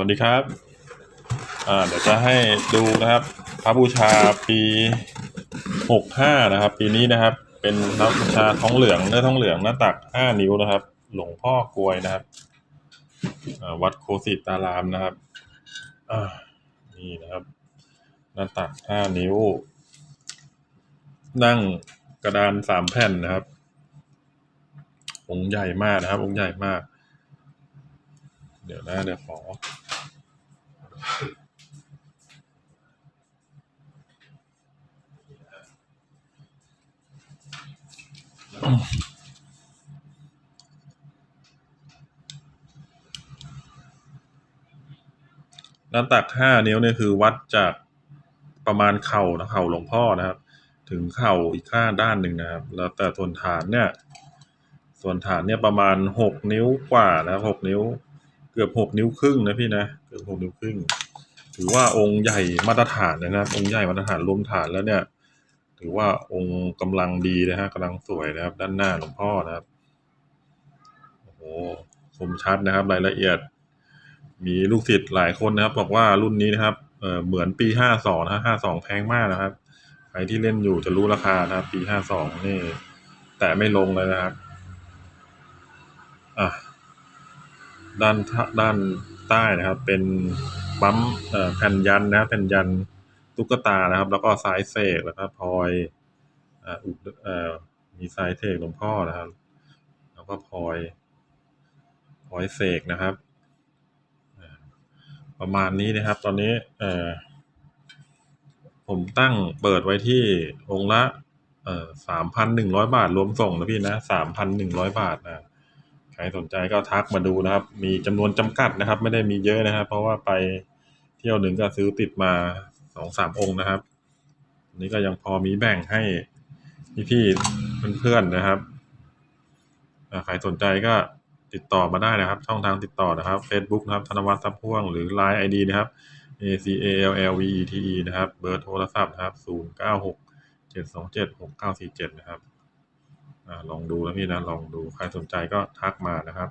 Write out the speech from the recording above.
วัสดีครับ อ่า เดี๋ยวจะให้ดูนะครับ พระบูชาปีหกห้านะครับ ปีนี้นะครับ เป็นพระบูชาท้องเหลืองเนื้อท้องเหลืองหน้าตักห้านิ้วนะครับ หลวงพ่อกลวยนะครับวัดโคสิตารามนะครับอ่านี่นะครับ หน้าตักห้านิ้ว นั่งกระดานสามแผ่นนะครับ องค์ใหญ่มากนะครับ องค์ใหญ่มาก เดี๋ยวนะเดี๋ยวขอ น้าตักห้านิ้วเนี่ยคือวัดจากประมาณเข่านะเข่าหลวงพ่อนะครับ ถึงเข่าอีกข้างด้านหนึ่งนะครับ แล้วแต่ส่วนฐานเนี่ย ส่วนฐานเนี่ยประมาณหกนิ้วกว่านะครับหกนิ้ว กือบหกนิ้วครึ่งนะพี่นะเกือบหกนิ้วครึ่ง ถือว่าองค์ใหญ่มาตรฐานเลยนะครับองค์ใหญ่มาตรฐานรวมฐานแล้วเนี่ย ถือว่าองค์กำลังดีนะฮะกำลังสวยนะครับ ด้านหน้าหลวงพ่อนะครับโอ้โหคมชัดนะครับ รายละเอียด มีลูกศิษย์หลายคนนะครับ บอกว่ารุ่นนี้นะครับเออเหมือนปีห้าสองนะห้าสองแพงมากนะครับใครที่เล่นอยู่จะรู้ราคานะครับ ปีห้าสองนี่ แต่ไม่ลงเลยนะครับ อะ ด้านด้านใต้นะครับ เป็นปั๊มแผ่นยันนะครับแผ่นยันตุ๊กตานะครับ แล้วก็สายเสกแล้วก็พลอยออมีสายเสกหลวงพ่อนะครับ แล้วก็พลอยพลอยเสกนะครับ ประมาณนี้นะครับ ตอนนี้ผมตั้งเปิดไว้ที่องค์ละสามพันหนึ่งร้อยบาทรวมส่งนะพี่นะสามพันหนึ่งร้อยบาทนะ ครสนใจก็ทักมาดูนะครับ มีจำนวนจำกัดนะครับ ไม่ได้มีเยอะนะครับ เพราะว่าไปเที่ยวหนึ่งก็ซื้อติดมาสองสามองค์นะครับนี้ก็ยังพอมีแบ่งให้พี่ๆเพื่อนๆนะครับใครสนใจก็ติดต่อมาได้นะครับ ช่องทางติดต่อนะครับ Facebook นะครับ ธนวัฒน์ทับพ่วงหรือ Line ID นะครับ A C A L L V E T E นะครับ เบอร์โทรศัพท์นะครับศูนย์เก้าหกเจ็ดสองเจ็ดหกเก้าสี่เจ็ดนะครับ ลองดูนะพี่นะลองดูใครสนใจก็ทักมานะครับ